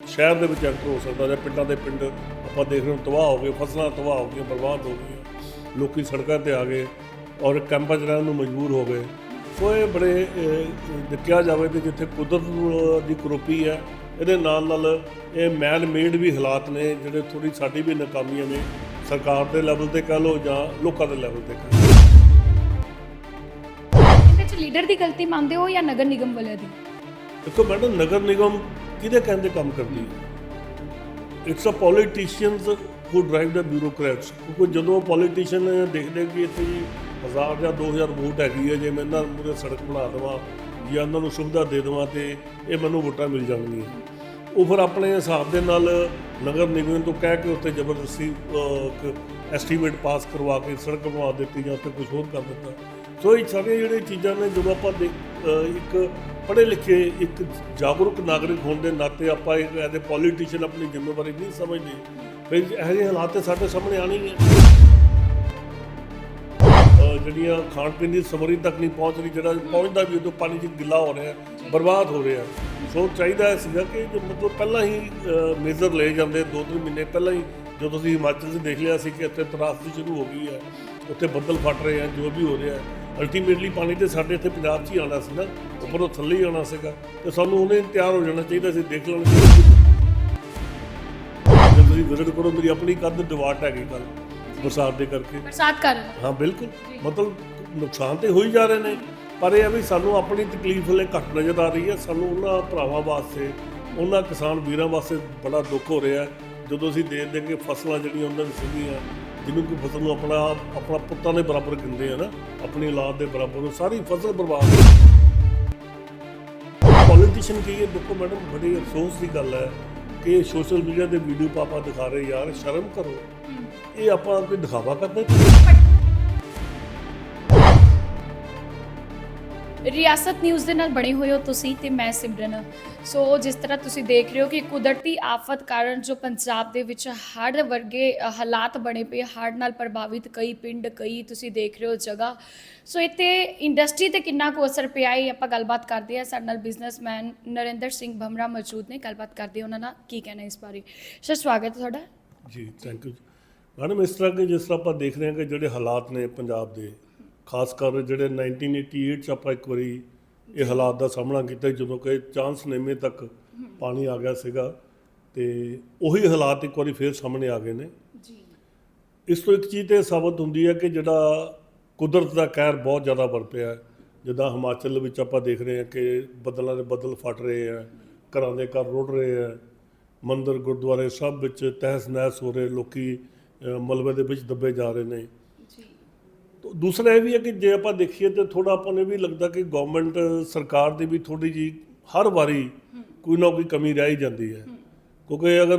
ਸ਼ਹਿਰ ਦੇ ਵਿੱਚ ਐਂਟਰ ਹੋ ਸਕਦਾ ਜਾਂ ਪਿੰਡਾਂ ਦੇ ਪਿੰਡ ਆਪਾਂ ਦੇਖ ਰਹੇ ਹਾਂ ਤਬਾਹ ਹੋ ਗਏ ਫਸਲਾਂ ਤਬਾਹ ਹੋ ਗਈਆਂ ਬਰਬਾਦ ਹੋ ਗਈਆਂ। ਲੋਕੀ ਸੜਕਾਂ ਤੇ ਆ ਗਏ ਔਰ ਕੈਂਪਾਂ 'ਚ ਰਹਿਣ ਨੂੰ ਮਜਬੂਰ ਹੋ ਗਏ। ਸੋ ਇਹ ਬੜੇ ਦੇਖਿਆ ਜਾਵੇ ਤੇ ਜਿੱਥੇ ਕੁਦਰਤ ਦੀ ਕਰੋਪੀ ਹੈ ਇਹਦੇ ਨਾਲ ਨਾਲ ਇਹ ਮੈਨ ਮੇਡ ਵੀ ਹਾਲਾਤ ਨੇ ਜਿਹੜੇ ਥੋੜੀ ਸਾਡੀ ਵੀ ਨਾਕਾਮੀਆਂ ਨੇ ਸਰਕਾਰ ਦੇ ਲੈਵਲ ਤੇ ਕਹ ਲਓ ਜਾਂ ਲੋਕਾਂ ਦੇ ਲੈਵਲ ਤੇ ਕਹ ਇਹਦੇ ਵਿੱਚ ਲੀਡਰ ਦੀ ਗਲਤੀ ਮੰਨਦੇ ਹੋ ਜਾਂ ਨਗਰ ਨਿਗਮ ਵਾਲਿਆਂ ਦੀ? ਦੇਖੋ ਮੈਡਮ ਨਗਰ ਨਿਗਮ ਕਿਹਦੇ ਕਹਿੰਦੇ ਕੰਮ ਕਰਦੀ ਹੈ? It's a politicians who drive the bureaucrats ਕਿਉਂਕਿ ਜਦੋਂ ਪੋਲੀਟੀਸ਼ੀਅਨ ਦੇਖਦੇ ਕਿ ਇੱਥੇ ਜੀ 1000 ਜਾਂ 2000 ਵੋਟ ਹੈਗੀ ਹੈ, ਜੇ ਮੈਂ ਇਹਨਾਂ ਨੂੰ ਸੜਕ ਬਣਾ ਦੇਵਾਂ, ਜਾਂ ਉਹਨਾਂ ਨੂੰ ਸੁਵਿਧਾ ਦੇ ਦੇਵਾਂ ਤੇ ਇਹ ਮੈਨੂੰ ਵੋਟਾਂ ਮਿਲ ਜਾਣਗੀਆਂ। ਉਹ ਫਿਰ ਆਪਣੇ ਹਿਸਾਬ ਦੇ ਨਾਲ ਨਗਰ ਨਿਗਮ ਤੋਂ ਕਹਿ ਕੇ ਉੱਥੇ ਜ਼ਬਰਦਸਤੀ ਐਸਟੀਮੇਟ ਪਾਸ ਕਰਵਾ ਕੇ ਸੜਕ ਬਣਵਾ ਦਿੱਤੀ ਜਾਂ ਉੱਥੇ ਕੁਝ ਹੋਰ ਕਰ ਦਿੱਤਾ। ਸੋ ਇਹ ਸਾਰੀਆਂ ਜਿਹੜੀਆਂ ਚੀਜ਼ਾਂ ਨੇ, ਜਦੋਂ ਆਪਾਂ ਦੇਖ- ਇੱਕ ਪੜ੍ਹੇ ਲਿਖੇ ਇੱਕ ਜਾਗਰੂਕ ਨਾਗਰਿਕ ਹੋਣ ਦੇ ਨਾਤੇ ਆਪਾਂ ਇੱਕ ਐਜ਼ ਅ ਪੋਲੀਟੀਸ਼ੀਅਨ ਆਪਣੀ ਜ਼ਿੰਮੇਵਾਰੀ ਨਹੀਂ ਸਮਝਦੇ। ਫਿਰ ਇਹੋ ਜਿਹੇ ਹਾਲਾਤ ਤੇ ਸਾਡੇ ਸਾਹਮਣੇ ਆਣੇ ਹੈ ਜਿਹੜੀਆਂ ਖਾਣ ਪੀਣ ਦੀ ਸਮਰੀ ਤੱਕ ਨਹੀਂ ਪਹੁੰਚ ਰਹੀ, ਜਿਹੜਾ ਪਹੁੰਚਦਾ ਵੀ ਉਦੋਂ ਪਾਣੀ 'ਚ ਗਿੱਲਾ ਹੋ ਰਿਹਾ, ਬਰਬਾਦ ਹੋ ਰਿਹਾ। ਸੋ ਚਾਹੀਦਾ ਸੀਗਾ ਕਿ ਜੋ ਮਤਲਬ ਪਹਿਲਾਂ ਹੀ ਮੇਜ਼ਰ ਲਏ ਜਾਂਦੇ ਦੋ ਤਿੰਨ ਮਹੀਨੇ ਪਹਿਲਾਂ ਹੀ ਜਦੋਂ ਤੁਸੀਂ ਹਿਮਾਚਲ 'ਚ ਦੇਖ ਲਿਆ ਸੀ ਕਿ ਇੱਥੇ ਤਰਾਸਦੀ ਸ਼ੁਰੂ ਹੋ ਗਈ ਹੈ, ਉੱਥੇ ਬੱਦਲ ਫਟ ਰਹੇ ਆ, ਜੋ ਵੀ ਹੋ ਰਿਹਾ। ਹੈ ਅਲਟੀਮੇਟਲੀ ਪਾਣੀ ਤੇ ਸਾਡੇ ਇੱਥੇ ਪੰਜਾਬ 'ਚ ਹੀ ਆਉਣਾ ਸੀ ਨਾ। ਉੱਪਰੋਂ ਥੱਲੇ ਹੀ ਆਉਣਾ ਸੀਗਾ। ਤੇ ਸਾਨੂੰ ਉਹਨੇ ਤਿਆਰ ਹੋ ਜਾਣਾ ਚਾਹੀਦਾ ਸੀ ਦੇਖ ਲੈਣਾ ਚਾਹੀਦਾ ਸੀ। ਜੇ ਤੁਸੀਂ ਵਿਜ਼ਿਟ ਕਰੋ ਮੇਰੀ ਆਪਣੀ ਕੰਧ ਡਿਵਾਟ ਹੈਗੀ ਕੱਲ ਬਰਸਾਤ ਦੇ ਕਰਕੇ। ਬਰਸਾਤ ਕਾਰਨ? ਹਾਂ ਬਿਲਕੁਲ। ਮਤਲਬ ਨੁਕਸਾਨ ਤੇ ਹੋ ਹੀ ਜਾ ਰਹੇ ਨੇ ਪਰ ਇਹ ਆ ਵੀ ਸਾਨੂੰ ਆਪਣੀ ਤਕਲੀਫ ਹਲੇ ਘੱਟ ਨਜ਼ਰ ਆ ਰਹੀ ਹੈ। ਸਾਨੂੰ ਉਹਨਾਂ ਭਰਾਵਾਂ ਵਾਸਤੇ ਉਹਨਾਂ ਕਿਸਾਨ ਵੀਰਾਂ ਵਾਸਤੇ ਬੜਾ ਦੁੱਖ ਹੋ ਰਿਹਾ ਜਦੋਂ ਅਸੀਂ ਦੇਖ ਦੇਂਗੇ ਫਸਲਾਂ ਜਿਹੜੀਆਂ ਉਹਨਾਂ ਦੀ ਸੀਗੀਆਂ ਜਿਹਨੂੰ ਕਿ ਫਸਲ ਨੂੰ ਆਪਣਾ ਆਪਣਾ ਪੁੱਤਾਂ ਦੇ ਬਰਾਬਰ ਗਿਣਦੇ ਆ ਨਾ ਆਪਣੀ ਔਲਾਦ ਦੇ ਬਰਾਬਰ ਉਹ ਸਾਰੀ ਫਸਲ ਬਰਬਾਦ ਪੋਲੀਟੀਸ਼ੀਅਨ ਕਹੀਏ ਦੇਖੋ ਮੈਡਮ ਬੜੀ ਅਫਸੋਸ ਦੀ ਗੱਲ ਹੈ ਕਿ ਸੋਸ਼ਲ ਮੀਡੀਆ ਤੇ ਵੀਡੀਓ ਪਾਪਾ ਦਿਖਾ ਰਹੇ ਯਾਰ ਸ਼ਰਮ ਕਰੋ। ਇਹ ਆਪਾਂ ਕੋਈ ਦਿਖਾਵਾ ਕਰਦੇ ਰਿਆਸਤ ਨਿਊਜ਼ ਦੇ ਨਾਲ ਬਣੇ ਹੋਏ ਹੋ ਤੁਸੀਂ ਤੇ ਮੈਂ ਸਿਮਰਨ। ਸੋ ਜਿਸ ਤਰ੍ਹਾਂ ਤੁਸੀਂ ਦੇਖ ਰਹੇ ਹੋ ਕਿ ਕੁਦਰਤੀ ਆਫਤ ਕਾਰਨ ਜੋ ਪੰਜਾਬ ਦੇ ਵਿੱਚ ਹੜ੍ਹ ਵਰਗੇ ਹਾਲਾਤ ਬਣੇ ਪਏ ਹੜ੍ਹ ਨਾਲ ਪ੍ਰਭਾਵਿਤ ਕਈ ਪਿੰਡ, ਕਈ ਤੁਸੀਂ ਦੇਖ ਰਹੇ ਹੋ ਜਗ੍ਹਾ। ਸੋ ਇੱਥੇ ਇੰਡਸਟਰੀ ਤੇ ਕਿੰਨਾ ਕੁ ਅਸਰ ਪਿਆ ਹੈ ਆਪਾਂ ਗੱਲਬਾਤ ਕਰਦੇ ਹਾਂ। ਸਾਡੇ ਨਾਲ ਬਿਜ਼ਨਸਮੈਨ ਨਰਿੰਦਰ ਸਿੰਘ ਭਮਰਾ ਮੌਜੂਦ ਨੇ, ਗੱਲਬਾਤ ਕਰਦੇ ਉਹਨਾਂ ਨਾਲ ਕੀ ਕਹਿਣਾ ਇਸ ਬਾਰੇ। ਸਰ, ਸਵਾਗਤ ਹੈ ਤੁਹਾਡਾ। ਜੀ ਥੈਂਕ ਯੂ ਮੈਡਮ, ਇਸ ਤਰ੍ਹਾਂ ਕਿ ਜਿਸ ਤਰ੍ਹਾਂ ਆਪਾਂ ਦੇਖ ਰਹੇ ਹਾਂ ਕਿ ਜਿਹੜੇ ਹਾਲਾਤ ਨੇ ਪੰਜਾਬ ਦੇ ਖਾਸ ਕਰ ਜਿਹੜੇ 1988 ਚ ਆਪਾਂ ਇੱਕ ਵਾਰੀ ਇਹ ਹਾਲਾਤ ਦਾ ਸਾਹਮਣਾ ਕੀਤਾ ਜਦੋਂ ਕਿ ਚਾਂਸ ਨੇਮੇ ਤੱਕ ਪਾਣੀ ਆ ਗਿਆ ਸੀਗਾ ਤੇ ਉਹੀ ਹਾਲਾਤ ਇੱਕ ਵਾਰੀ ਫੇਰ ਸਾਹਮਣੇ ਆ ਗਏ ਨੇ। ਜੀ। ਇਸ ਤੋਂ ਇੱਕ ਚੀਜ਼ ਤੇ ਸਾਬਤ ਹੁੰਦੀ ਹੈ ਕਿ ਜਿਹੜਾ ਕੁਦਰਤ ਦਾ ਕਹਿਰ ਬਹੁਤ ਜ਼ਿਆਦਾ ਵਰਤਿਆ ਹੈ। ਜਿੱਦਾਂ ਹਿਮਾਚਲ ਵਿੱਚ ਆਪਾਂ ਦੇਖ ਰਹੇ ਹਾਂ ਕਿ ਬੱਦਲਾਂ ਦੇ ਬੱਦਲ ਫਟ ਰਹੇ ਆ ਘਰਾਂ ਦੇ ਘਰ ਰੁੜ ਰਹੇ ਆ ਮੰਦਿਰ ਗੁਰਦੁਆਰੇ ਸਭ ਵਿੱਚ ਤਹਿਸ ਨਹਿਸ ਹੋ ਰਹੇ ਲੋਕੀ ਮਲਬੇ ਦੇ ਵਿੱਚ ਦੱਬੇ ਜਾ ਰਹੇ ਨੇ। ਦੂਸਰਾ ਇਹ ਵੀ ਹੈ ਕਿ ਜੇ ਆਪਾਂ ਦੇਖੀਏ ਤੇ ਥੋੜਾ ਆਪਾਂ ਨੂੰ ਵੀ ਲੱਗਦਾ ਕਿ ਗਵਰਨਮੈਂਟ ਸਰਕਾਰ ਦੀ ਵੀ ਥੋੜੀ ਜੀ ਹਰ ਵਾਰੀ ਕੋਈ ਨਾ ਕੋਈ ਕਮੀ ਰਹਿ ਹੀ ਜਾਂਦੀ ਹੈ। ਕਿਉਂਕਿ ਅਗਰ